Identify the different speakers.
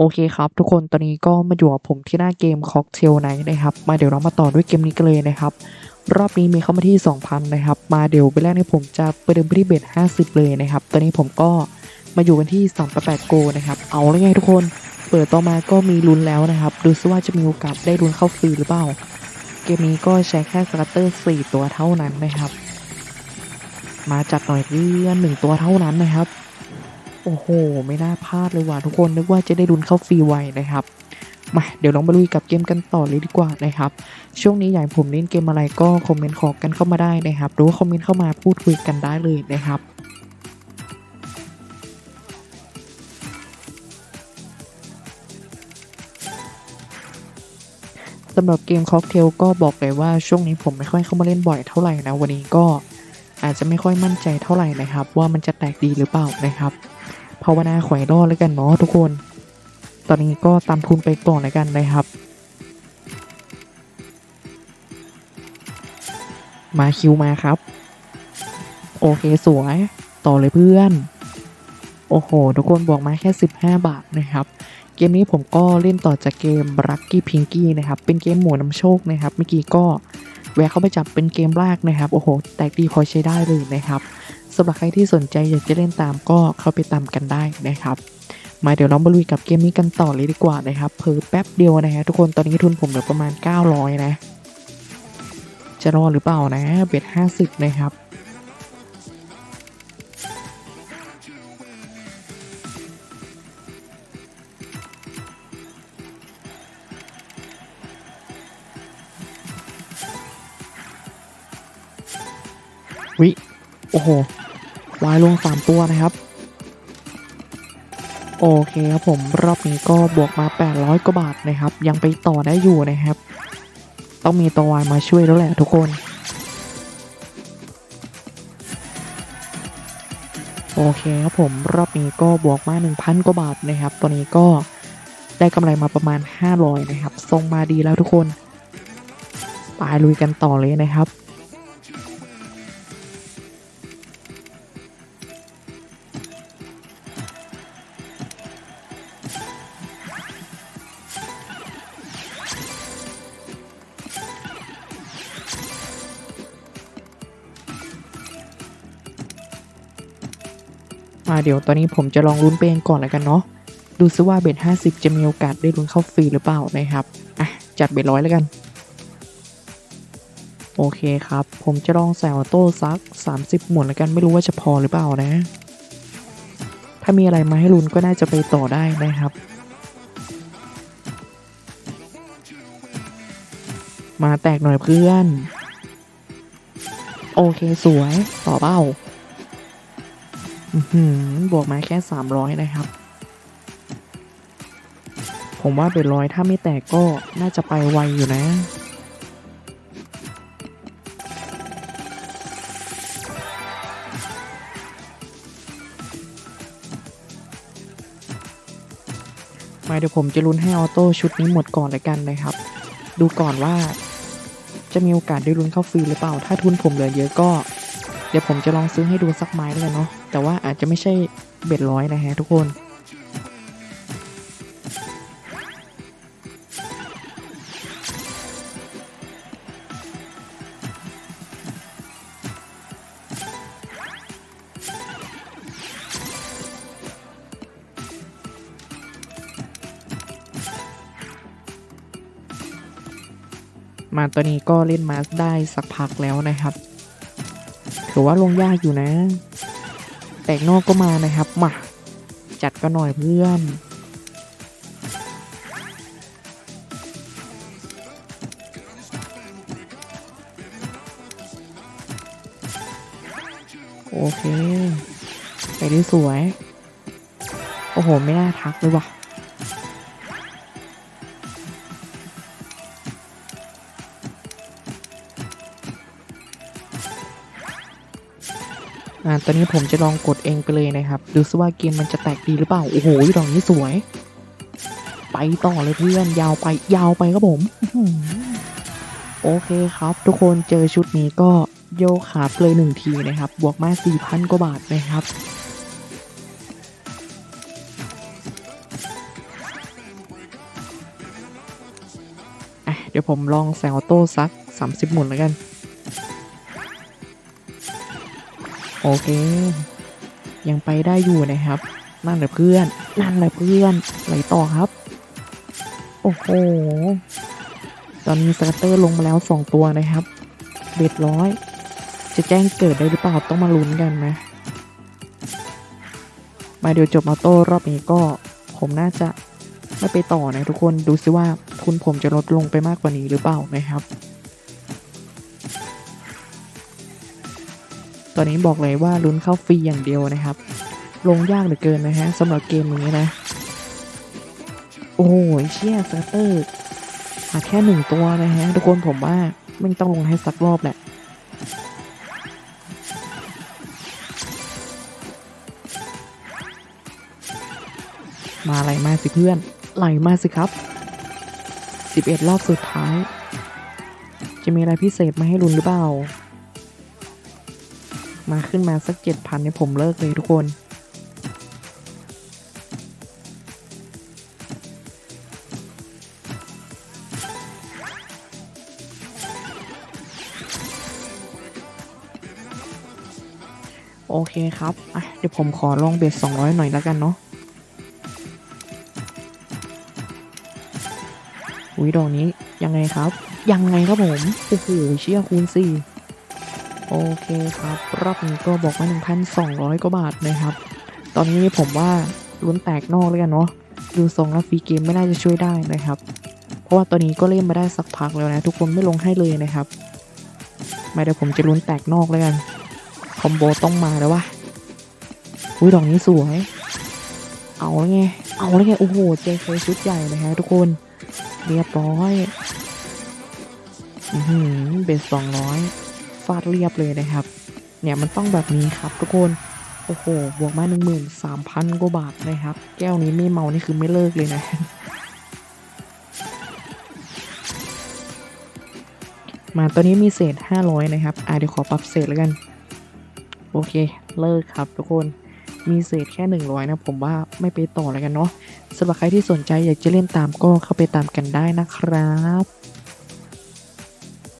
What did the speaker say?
Speaker 1: โอเคครับ ทุกคนตอนนี้ก็มาอยู่กับผมที่หน้าเกม Cocktail Night นะครับ มาเดี๋ยวเรามาต่อด้วยเกมนี้กันเลยนะครับ รอบนี้มีเข้ามาที่ 2,000 นะครับ มาเดี๋ยวไปแรกนี่ผมจะไปเดิมไปที่เบ็ด50 เลยนะครับ ตอนนี้ผมก็มาอยู่กันที่288โกนะครับ เอาแล้วไงทุกคน เปิดต่อมาก็มีลุ้นแล้วนะครับ ดูซิว่าจะมีโอกาสได้ลุ้นเข้าฟรีหรือเปล่า เกมนี้ก็ใช้แค่สกัตเตอร์4ตัวเท่านั้นนะครับ มาจัดหน่อยเพื่อนหนึ่งตัวเท่านั้นนะครับ อ้โห ไม่น่าพลาดเลยว่ะทุกคนนึกว่าจะได้ดุนเข้าฟรีไวนะครับมาเดี๋ยวลองมาลุยกับเกมกันต่อเลยดีกว่านะครับ ช่วงนี้อยากให้ผมเล่นเกมอะไรก็คอมเมนต์ขอกันเข้ามาได้นะครับ หรือว่าคอมเมนต์เข้ามาพูดคุยกันได้เลยนะครับสำหรับเกมค็อกเทลก็บอกเลยว่าช่วงนี้ผมไม่ค่อยเข้ามาเล่นบ่อยเท่าไหร่นะวันนี้ก็อาจจะไม่ค่อยมั่นใจเท่าไหร่นะครับ ว่ามันจะแตกดีหรือเปล่านะครับาวนาขวายรอดแล้วกันเนาะทุกคน ตอนนี้ก็ตามทุนไปก่อนแล้วกันนะครับ มาคิวมาครับ โอเคสวย ต่อเลยเพื่อน โอ้โห ทุกคนบอกมาแค่ 15 บาทนะครับเกมนี้ผมก็เล่นต่อจากเกม Lucky Pinky นะครับ เป็นเกมหมวนำโชคนะครับ เมื่อกี้ก็แวะเข้าไปจับเป็นเกมแรกนะครับ โอ้โห แตกดีพอใช้ได้เลยนะครับ สำหรับใครที่สนใจอยากจะเล่นตามก็เข้าไปตามกันได้นะครับ มาเดี๋ยวเรามาลุยกับเกมนี้กันต่อเลยดีกว่านะครับเพิ่แป๊บเดียวนะฮะทุกคนตอนนี้ทุนผมเหลือประมาณ 900 นะ จะรอหรือเปล่านะเบ็ด50 นะครับวิโอ้โห วายลง 3 ตัวนะครับ โอเคครับผมรอบนี้ก็บวกมา 800 กว่าบาทนะครับ ยังไปต่อได้อยู่นะครับ ต้องมีตัววายมาช่วยแล้วแหละทุกคนโอเคครับผมรอบนี้ก็บวกมา 1,000 กว่าบาทนะครับตอนนี้ก็ได้กำไรมาประมาณ 500 นะครับทรงมาดีแล้วทุกคน ไปลุยกันต่อเลยนะครับ มาเดี๋ยวตอนนี้ผมจะลองลุ้นเปเองก่อนแล้วกันเนาะ ดูซิว่าเบ็ด50 จะมีโอกาสได้ลุ้นเข้าฟรีหรือเปล่านะครับ อะ จัดเบ็ดร้อยแล้วกัน โอเคครับ ผมจะลองใส่ออโต้ซัก 30 หมุนแล้วกัน ไม่รู้ว่าจะพอหรือเปล่านะ ถ้ามีอะไรมาให้ลุ้นก็น่าจะไปต่อได้นะครับ มาแตกหน่อยเพื่อน โอเคสวย ต่อเป้า บวกมาแค่ 300 นะครับ ผมว่าเป็นร้อยถ้าไม่แตกก็น่าจะไปไวอยู่นะมาเดี๋ยวผมจะลุ้นให้ออโต้ชุดนี้หมดก่อนเลยกันนะครับ ดูก่อนว่าจะมีโอกาสได้ลุ้นเข้าฟรีหรือเปล่า ถ้าทุนผมเหลือเยอะก็ เดี๋ยวผมจะลองซื้อให้ดูสักไม้แล้วกันเนาะแต่ว่าอาจจะไม่ใช่เบ็ดร้อยนะฮะทุกคนมาตัวนี้ก็เล่นมาสได้สักพักแล้วนะครับ ถือว่าลงยากอยู่นะ แตกนอกก็มานะครับ มา จัดกันหน่อยเพื่อนโอเค ไปได้สวย โอ้โห ไม่น่าทักเลยว่ะ่าตอนนี้ผมจะลองกดเองไปเลยนะครับ ดูซิว่าเกมมันจะแตกดีหรือเปล่า โอ้โหดอกนี้สวย ไปต่อเลยเพื่อน ยาวไป ยาวไปครับผม โอเคครับ ทุกคนเจอชุดนี้ก็โยขาเปลยหนึ่งทีนะครับ บวกมาสี่พันกว่าบาทนะครับเดี๋ยวผมลองแซงออโต้ซัก 30 หมุนแล้วกัน โอเค ยังไปได้อยู่นะครับ นั่นแหละเพื่อน นั่นแหละเพื่อน ไหลต่อครับ โอ้โห ตอนนี้สกัตเตอร์ลงมาแล้ว2ตัวนะครับ เบ็ดร้อย จะแจ้งเกิดได้หรือเปล่าต้องมาลุ้นกันนะ มาเดี๋ยวจบออโต้รอบนี้ก็ผมน่าจะไม่ไปต่อนะทุกคน ดูซิว่าทุนผมจะลดลงไปมากกว่านี้หรือเปล่านะครับ ตอนนี้บอกเลยว่าลุ้นเข้าฟรีอย่างเดียวนะครับ ลงยากเหลือเกินนะฮะสำหรับเกมนี้นะ โอ้ยเชี่ยสเตอร์หาแค่หนึ่งตัวนะฮะทุกคนผมว่าไม่ต้องลงให้สักรอบแหละมาไหลมาสิเพื่อน ไหลมาสิครับ 11 รอบสุดท้าย จะมีอะไรพิเศษมาให้ลุ้นหรือเปล่า มาขึ้นมาสัก7,000เนี่ยผมเลิกเลยทุกคน โอเคครับ อะ เดี๋ยวผมขอลองเบ็ด200หน่อยแล้วกันเนาะอุ้ยดอกนี้ยังไงครับ ยังไงครับผม โอ้โหเชี่ยคูณสี่ โอเคครับ รอบนี้ก็บอกว่า 1,200 กว่าบาทนะครับ ตอนนี้ผมว่าลุ้นแตกนอกเลยกันเนาะดูทรงแล้วฟรีเกมไม่น่าจะช่วยได้นะครับ เพราะว่าตอนนี้ก็เล่นมาได้สักพักแล้วนะ ทุกคนไม่ลงให้เลยนะครับมาเดี๋ยวผมจะลุ้นแตกนอกเลยกัน คอมโบต้องมาแล้ววะอุ้ยดอกนี้สวย เอาแล้วไง เอาแล้วไง โอ้โห เจเคชุดใหญ่เลยฮะทุกคน เรียบร้อย อือหือเบสสองร้อย ฟาดเรียบเลยนะครับ เนี่ยมันต้องแบบนี้ครับทุกคนโอ้โหบวกมาหนึ่งหมื่นสามพันกว่าบาทนะครับ แก้วนี้ไม่เมานี่คือไม่เลิกเลยนะมาตัวนี้มีเศษ 500 นะครับ อะเดี๋ยวขอปรับเศษแล้วกัน โอเค เลิกครับทุกคน มีเศษแค่ 100 นะ ผมว่าไม่ไปต่อแล้วกันเนาะสำหรับใครที่สนใจอยากจะเล่นตามก็เข้าไปตามกันได้นะครับ